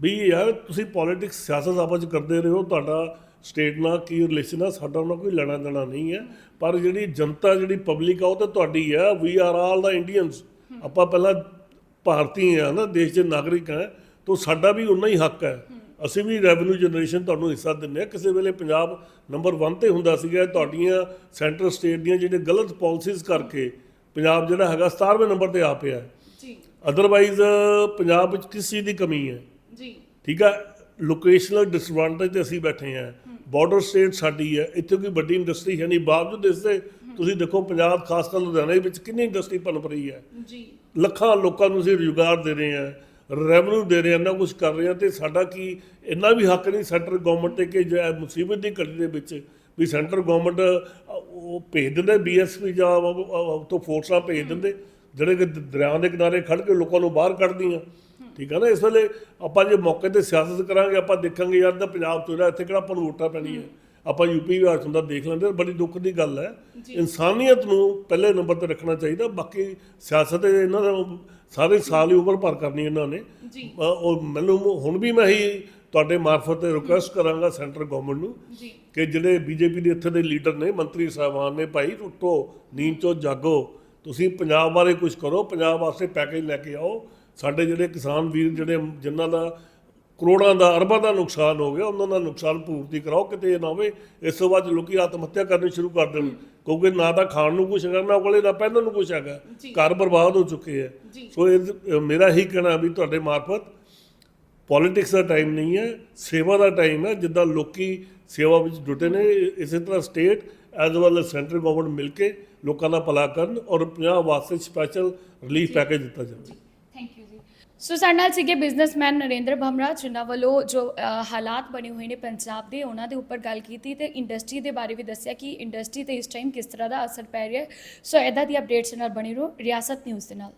ਵੀ ਯਾਰ ਤੁਸੀਂ ਪੋਲਿਟਿਕਸ ਸਿਆਸਤ ਆਪਸ ਕਰਦੇ ਰਹੋ ਤੁਹਾਡਾ ਸਟੇਟ ਨਾਲ ਕੀ ਰਿਲੇਸ਼ਨ ਆ ਸਾਡਾ ਉਹਨਾਂ ਕੋਈ ਲੈਣਾ ਦੇਣਾ ਨਹੀਂ ਹੈ। ਪਰ ਜਿਹੜੀ ਜਨਤਾ ਜਿਹੜੀ ਪਬਲਿਕ ਆ ਉਹ ਤਾਂ ਤੁਹਾਡੀ ਹੈ। ਵੀ ਆਰ ਆਲ ਦਾ ਇੰਡੀਅਨਸ ਆਪਾਂ ਪਹਿਲਾਂ ਭਾਰਤੀ ਆ ਨਾ ਦੇਸ਼ ਦੇ ਨਾਗਰਿਕ ਆ ਤਾਂ ਸਾਡਾ ਵੀ ਉਨਾ ਹੀ ਹੱਕ ਹੈ। ਅਸੀਂ ਵੀ ਰੈਵਨਿਊ ਜਨਰੇਸ਼ਨ ਤੁਹਾਨੂੰ ਹਿੱਸਾ ਦਿੰਦੇ ਆ ਕਿਸੇ ਵੇਲੇ ਪੰਜਾਬ ਨੰਬਰ 1 ਤੇ ਹੁੰਦਾ ਸੀਗਾ ਤੁਹਾਡੀਆਂ ਸੈਂਟਰਲ ਸਟੇਟ ਦੀਆਂ ਜਿਹੜੇ ਗਲਤ ਪਾਲਿਸੀਜ਼ ਕਰਕੇ ਪੰਜਾਬ ਜਿਹੜਾ ਹੈਗਾ 17ਵੇਂ ਨੰਬਰ ਤੇ ਆ ਪਿਆ। ਜੀ। ਅਦਰਵਾਈਜ਼ ਪੰਜਾਬ ਵਿੱਚ ਕਿਸ ਚੀਜ਼ ਦੀ ਕਮੀ ਹੈ। ਜੀ। ਠੀਕ ਹੈ ਲੋਕੇਸ਼ਨਲ ਡਿਸਐਡਵਾਂਟੇਜ ਤੇ ਅਸੀਂ ਬੈਠੇ ਹਾਂ। ਬਾਰਡਰ ਸਟੇਟ ਸਾਡੀ ਹੈ। ਇੱਥੇ ਕੋਈ ਵੱਡੀ ਇੰਡਸਟਰੀ ਹੈ ਨਹੀਂ। ਬਾਵਜੂਦ ਇਸ ਦੇ ਤੁਸੀਂ ਦੇਖੋ ਪੰਜਾਬ ਖਾਸ ਕਰ ਲੁਧਿਆਣੇ ਵਿੱਚ ਕਿੰਨੀ ਇੰਡਸਟਰੀ ਪਨਪ ਰਹੀ ਹੈ। ਜੀ। ਲੱਖਾਂ ਲੋਕਾਂ ਨੂੰ ਅਸੀਂ ਰੁਜ਼ਗਾਰ ਦੇ ਰਹੇ ਹਾਂ। ਰੈਵਨਿਊ ਦੇ ਰਹੇ ਹਾਂ ਨਾ ਕੁਝ ਕਰ ਰਹੇ ਹਾਂ ਤੇ ਸਾਡਾ ਕੀ, ਇੰਨਾ ਵੀ ਹੱਕ ਨਹੀਂ ਸੈਂਟਰ ਗਵਰਨਮੈਂਟ ਤੇ ਕਿ ਜੋ ਮੁਸੀਬਤ ਦੀ ਘੜੀ ਦੇ ਵਿੱਚ ਵੀ ਸੈਂਟਰ ਗਵਰਨਮੈਂਟ ਉਹ ਭੇਜ ਦਿੰਦੇ ਬੀਐਸਪੀ ਜਾਂ ਉਹ- ਉਹ ਤੋਂ ਫੋਰਸਾਂ ਭੇਜ ਦਿੰਦੇ, ਜਿਹੜੇ ਕਿ ਦਰਿਆ ਦੇ ਕਿਨਾਰੇ ਖੜ ਕੇ ਲੋਕਾਂ ਨੂੰ ਬਾਹਰ ਕੱਢਦੀਆਂ। ਠੀਕ ਹੈ ਨਾ, ਇਸ ਵੇਲੇ ਆਪਾਂ ਜੇ ਮੌਕੇ ਤੇ ਸਿਆਸਤ ਕਰਾਂਗੇ, ਆਪਾਂ ਦੇਖਾਂਗੇ ਯਾਰ ਤਾਂ ਪੰਜਾਬ ਤੋਂ ਜਿਹੜਾ ਇੱਥੇ ਕਿਹੜਾ ਆਪਾਂ ਨੂੰ ਵੋਟਾਂ ਪੈਣੀਆਂ। ਆਪਾਂ ਯੂਪੀ ਵਿਹਾਰ ਹੁੰਦਾ ਦੇਖ ਲੈਂਦੇ ਬੜੀ ਦੁੱਖ ਦੀ ਗੱਲ ਹੈ। ਇਨਸਾਨੀਅਤ ਨੂੰ ਪਹਿਲੇ ਨੰਬਰ ਤੇ ਰੱਖਣਾ ਚਾਹੀਦਾ ਬਾਕੀ ਸਿਆਸਤ ਇਹ ਇਹਨਾਂ ਦਾ ਸਾਰੇ ਸਾਲ ਹੀ ਉਮਰ ਭਰ ਕਰਨੀ ਇਹਨਾਂ ਨੇ। ਉਹ ਮੈਨੂੰ ਹੁਣ ਵੀ ਮੈਂ ਹੀ ਤੁਹਾਡੇ ਮਾਰਫਤ ਤੇ ਰਿਕੁਐਸਟ ਕਰਾਂਗਾ ਸੈਂਟਰ ਗਵਰਨਮੈਂਟ ਨੂੰ ਕਿ ਜਿਹੜੇ ਬੀਜੇਪੀ ਦੇ ਇੱਥੇ ਦੇ ਲੀਡਰ ਨੇ ਮੰਤਰੀ ਸਾਹਿਬਾਨ ਨੇ ਭਾਈ ਉੱਠੋ ਨੀਂਦ ਚੋਂ ਜਾਗੋ ਤੁਸੀਂ ਪੰਜਾਬ ਬਾਰੇ ਕੁਝ ਕਰੋ ਪੰਜਾਬ ਵਾਸਤੇ ਪੈਕੇਜ ਲੈ ਕੇ ਆਓ। ਸਾਡੇ ਜਿਹੜੇ ਕਿਸਾਨ ਵੀਰ ਜਿਹੜੇ ਜਿਨ੍ਹਾਂ ਦਾ ਕਰੋੜਾਂ ਦਾ ਅਰਬਾਂ ਦਾ ਨੁਕਸਾਨ ਹੋ ਗਿਆ ਉਹਨਾਂ ਦਾ ਨੁਕਸਾਨ ਪੂਰਤੀ ਕਰਾਓ ਕਿਤੇ ਨਾ ਹੋਵੇ ਇਸ ਤੋਂ ਬਾਅਦ ਲੋਕੀ ਆਤਮ ਹੱਤਿਆ ਕਰਨੀ ਸ਼ੁਰੂ ਕਰ ਦੇਣ। ਕਿਉਂਕਿ ਨਾ ਤਾਂ ਖਾਣ ਨੂੰ ਕੁਝ ਹੈਗਾ ਨਾ ਕੋਲੇ ਨਾ ਪਹਿਨਣ ਨੂੰ ਕੁਝ ਹੈਗਾ। ਘਰ ਬਰਬਾਦ ਹੋ ਚੁੱਕੇ ਹੈ। ਸੋ ਇਹ ਮੇਰਾ ਹੀ ਕਹਿਣਾ ਵੀ ਤੁਹਾਡੇ ਮਾਰਫਤ ਪੋਲਿਟਿਕਸ ਦਾ ਟਾਈਮ ਨਹੀਂ ਹੈ ਸੇਵਾ ਦਾ ਟਾਈਮ ਹੈ ਜਿੱਦਾਂ ਲੋਕੀ ਸੇਵਾ ਵਿੱਚ ਜੁਟੇ ਨੇ ਇਸੇ ਤਰ੍ਹਾਂ state as well as centre government ਮਿਲ ਕੇ ਲੋਕਾਂ ਦਾ ਭਲਾ ਕਰਨ ਔਰ ਪੰਜਾਬ ਵਾਸਤੇ ਸਪੈਸ਼ਲ ਰਿਲੀਫ ਪੈਕੇਜ ਦਿੱਤਾ ਜਾਵੇ। ਸੋ ਸਾਡੇ ਨਾਲ ਸੀਗੇ ਬਿਜ਼ਨਸਮੈਨ ਨਰਿੰਦਰ ਭਮਰਾ ਜਿਨ੍ਹਾਂ ਵੱਲੋਂ ਜੋ ਹਾਲਾਤ ਬਣੇ ਹੋਏ ਨੇ ਪੰਜਾਬ ਦੇ, ਉਹਨਾਂ ਦੇ ਉੱਪਰ ਗੱਲ ਕੀਤੀ ਤੇ ਇੰਡਸਟਰੀ ਦੇ ਬਾਰੇ ਵੀ ਦੱਸਿਆ ਕਿ ਇੰਡਸਟਰੀ ਤੇ ਇਸ ਟਾਈਮ ਕਿਸ ਤਰ੍ਹਾਂ ਦਾ ਅਸਰ ਪੈ ਰਿਹਾ ਹੈ। ਸੋ ਇਦਾਂ ਦੀ ਅਪਡੇਟਸ ਨਾਲ ਬਣੇ ਰਹੋ, ਰਿਆਸਤ ਨਿਊਜ਼ ਦੇ ਨਾਲ।